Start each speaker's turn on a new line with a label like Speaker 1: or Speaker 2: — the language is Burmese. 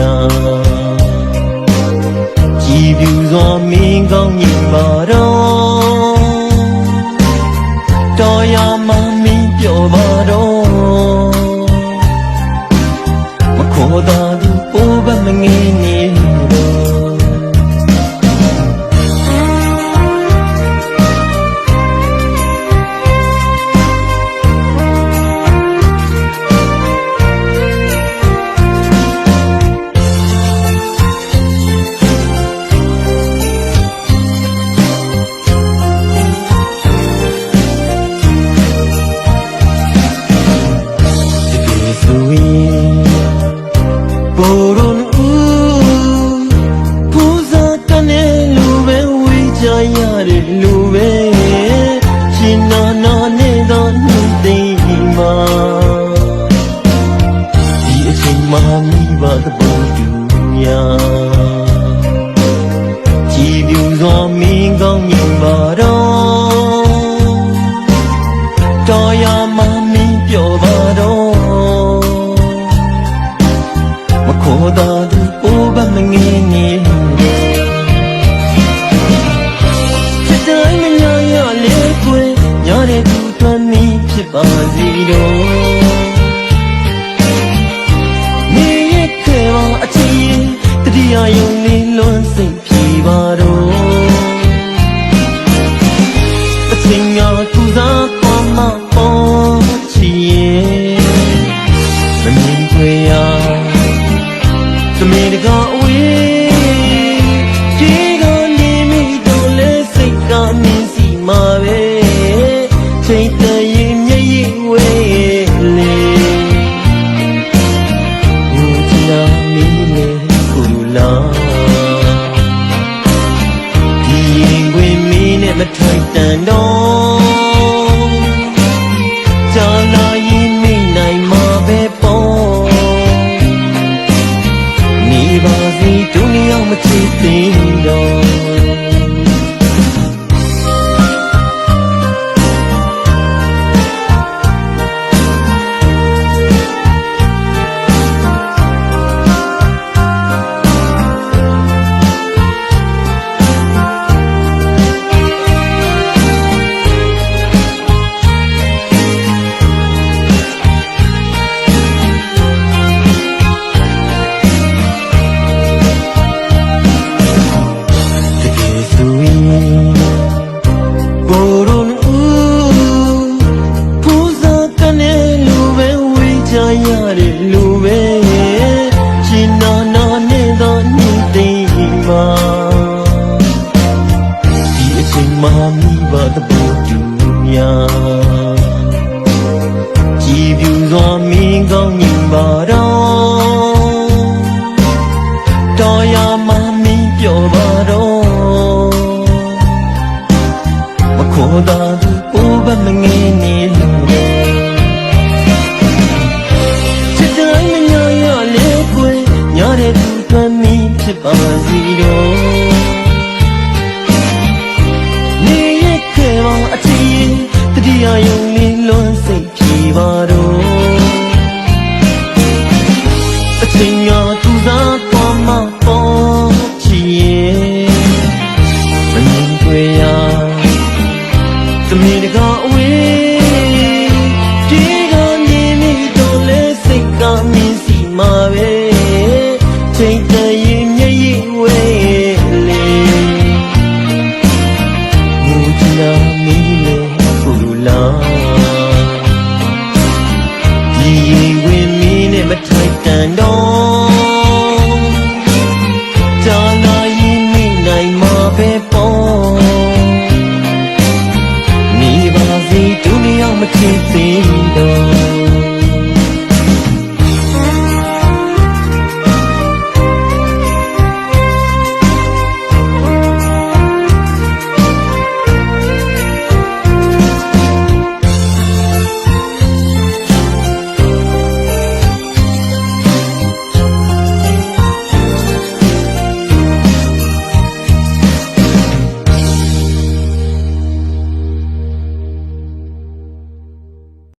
Speaker 1: ရာကြည်ပြူစွာမင်းကောင်းညီမာတော် မင်းကောင်းမြင်ပါတော့တော်ရမမင်းပြောပါတော့မခေါ်တာသူအိုးပါမငင်းနေဖြစ်တိုင်းမညာရလေးကွယ်ညတဲ့သူတော်မင်းဖြစ်ပါစီတော့တရားယုံနေလွန်စိတ်ဖြီပါတော့ မာမိဘတပူတူများကြည်ပြူစွာမင်းကောင်း ချင်းရောသူစားသွားမှ 你的。